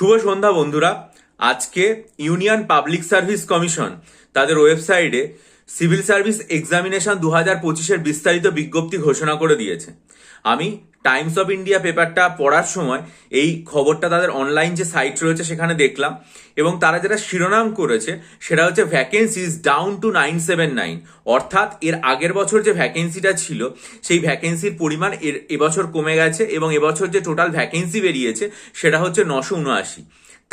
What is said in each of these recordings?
শুভ সন্ধ্যা বন্ধুরা। আজকে union public service commission তাদের ওয়েবসাইটে সিভিল সার্ভিস এক্সামিনেশন দু হাজার পঁচিশের বিস্তারিত বিজ্ঞপ্তি ঘোষণা করে দিয়েছে। আমি টাইমস অফ ইন্ডিয়া পেপারটা পড়ার সময় এই খবরটা তাদের অনলাইন যে সাইট রয়েছে সেখানে দেখলাম এবং তারা যেটা শিরোনাম করেছে সেটা হচ্ছে vacancies down to nine seven nine অর্থাৎ এর আগের বছর যে ভ্যাকেন্সিটা ছিল, সেই ভ্যাকেন্সির পরিমাণ এর এবছর কমে গেছে এবং এবছর যে টোটাল ভ্যাকেন্সি বেরিয়েছে সেটা হচ্ছে নশো উনআশি।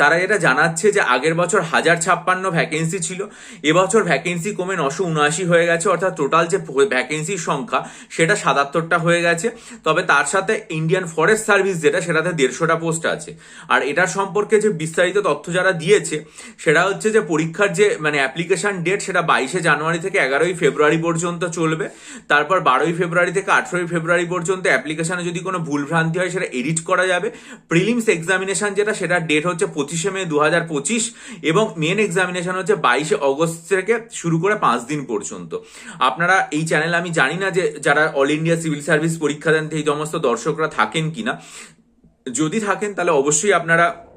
তারা এটা জানাচ্ছে যে আগের বছর হাজার ছাপ্পান্ন ভ্যাকেন্সি ছিল, এবছর ভ্যাকেন্সি কমে নশো উনআশি হয়ে গেছে, অর্থাৎ টোটাল যে ভ্যাকেন্সির সংখ্যা, সেটা সাতাত্তরটা হয়ে গেছে। তবে তার সাথে ইন্ডিয়ান ফরেস্ট সার্ভিস যেটা, সেটাতে দেড়শোটা পোস্ট আছে। আর এটার সম্পর্কে যে বিস্তারিত তথ্য যারা দিয়েছে, সেটা হচ্ছে যে পরীক্ষার যে মানে অ্যাপ্লিকেশন ডেট সেটা বাইশে জানুয়ারি থেকে এগারোই ফেব্রুয়ারি পর্যন্ত চলবে। তারপর বারোই ফেব্রুয়ারি থেকে আঠেরোই ফেব্রুয়ারি পর্যন্ত অ্যাপ্লিকেশনে যদি কোনো ভুলভ্রান্তি হয়, সেটা এডিট করা যাবে। প্রিলিমস এক্সামিনেশন যেটা, সেটার ডেট হচ্ছে পঁচিশে মে দু হাজার পঁচিশ এবং মেন এক্সামিনেশন হচ্ছে বাইশে অগস্ট থেকে শুরু করে পাঁচ দিন পর্যন্ত। আপনারা এই চ্যানেল আমি জানি না যে যারা অল ইন্ডিয়া সিভিল সার্ভিস পরীক্ষা দেন সেই সমস্ত দর্শকরা থাকেন কিনা। যদি থাকেন, তাহলে অবশ্যই আপনারা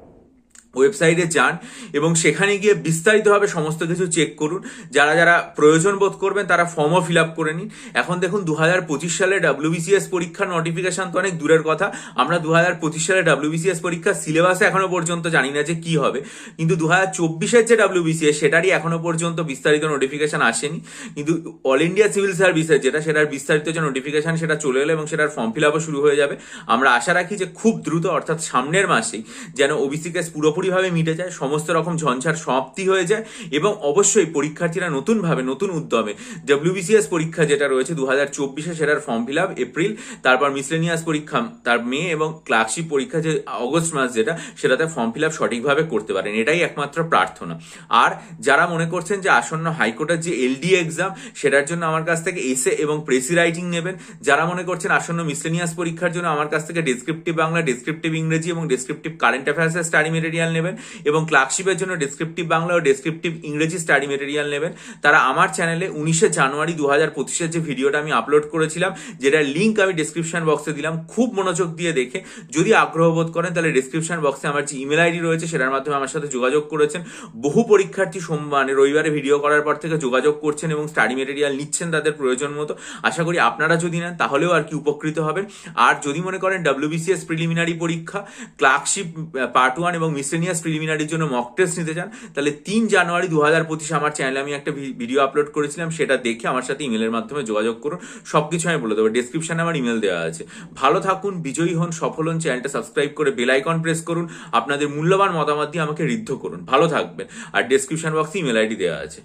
ওয়েবসাইটে যান এবং সেখানে গিয়ে বিস্তারিতভাবে সমস্ত কিছু চেক করুন। যারা যারা প্রয়োজন বোধ করবেন, তারা ফর্মও ফিল আপ করে নিন। এখন দেখুন দু হাজার পঁচিশ সালে ডাব্লিউবিসিএস পরীক্ষার নোটিফিকেশন তো অনেক দূরের কথা। আমরা দু হাজার পঁচিশ সালে ডাব্লিউবিসিএস পরীক্ষার সিলেবাসে এখনও পর্যন্ত জানি না যে কি হবে। কিন্তু দু হাজার চব্বিশের যে ডাব্লিউবিসিএস সেটারই এখনও পর্যন্ত বিস্তারিত নোটিফিকেশন আসেনি। কিন্তু অল ইন্ডিয়া সিভিল সার্ভিসের যেটা, সেটার বিস্তারিত যে নোটিফিকেশন সেটা চলে এলো এবং সেটার ফর্ম ফিল আপও শুরু হয়ে যাবে। আমরা আশা রাখি যে খুব দ্রুত, অর্থাৎ সামনের মাসেই, যেন ওবিসি কেস পুরোপুরিভাবে মিটে যায়, সমস্ত রকম ঝঞ্ঝার সমাপ্তি হয়ে যায় এবং অবশ্যই পরীক্ষার্থীরা নতুনভাবে, নতুন উদ্যমে ডব্লিউবিসিএস পরীক্ষা যেটা রয়েছে দু হাজার চব্বিশে সেটার ফর্ম ফিল আপ এপ্রিল তারপর মিসলেনিয়াস পরীক্ষা, তার মে এবং ক্লার্কশিপ পরীক্ষা যে অগস্ট মাস যেটা, সেটাতে ফর্ম ফিল আপ সঠিকভাবে করতে পারেন। এটাই একমাত্র প্রার্থনা। আর যারা মনে করছেন যে আসন্ন হাইকোর্টের যে এলডি এক্সাম সেটার জন্য আমার কাছ থেকে এসে এবং প্রেসি রাইটিং নেবেন, যারা মনে করছেন আসন্ন মিসলেনিয়াস পরীক্ষার জন্য আমার কাছ থেকে ডিসক্রিপটিভ বাংলা ডিসক্রিপটিভ ইংরেজি এবং ডিসক্রিপটিভ কারেন্ট অ্যাফেয়ার্সের স্টাডি মেটেরিয়াল নেবেন এবং ক্লার্কশিপের জন্য ডিসক্রিপটিভ বাংলা ও ডিসক্রিপটিভ ইংরেজি স্টাডি মেটেরিয়াল নেবেন। তারা আমার চ্যানেলে উনিশে জানুয়ারি দু হাজার পঁচিশের যে ভিডিওটা আমি আপলোড করেছিলাম, যেটার লিঙ্ক আমি ডিসক্রিপশন বক্সে দিলাম, খুব মনোযোগ দিয়ে দেখে। যদি আগ্রহ বোধ করেন, তাহলে ডিসক্রিপশন বক্সে আমার যে ইমেল আইডি রয়েছে, সেটার মাধ্যমে আমার সাথে যোগাযোগ করেছেন। বহু পরীক্ষার্থী সোমবার মানে রবিবারে ভিডিও করার পর থেকে যোগাযোগ করছেন এবং স্টাডি মেটেরিয়াল নিচ্ছেন তাদের প্রয়োজন মতো। আশা করি আপনারা যদি নেন, তাহলেও আর কি উপকৃত হবেন। আর যদি মনে করেন ডাব্লিউবিসিএস প্রিলিমিনারি পরীক্ষা, ক্লার্কশিপ পার্ট ওয়ান এবং মিসলেনিয়াস প্রিলিমিনারির জন্য মক টেস্ট নিতে চান, তাহলে তিন জানুয়ারি দু হাজার পঁচিশে আমার চ্যানেলে আমি একটা ভিডিও আপলোড করেছিলাম, সেটা দেখে আমার সাথে ইমেলের মাধ্যমে যোগাযোগ করুন সব কিছু আমি বলে দেবো। ডিসক্রিপশানে আমার ইমেল দেওয়া আছে। ভালো থাকুন, বিজয়ী হন, সফল হন চ্যানেলটা সাবস্ক্রাইব করে বেল আইকন প্রেস করুন, আপনাদের মূল্যবান মতামত দিয়ে আমাকে ঋদ্ধ করুন। ভালো থাকবেন। আর ডিসক্রিপশন বক্সে ইমেল আইডি দেওয়া আছে।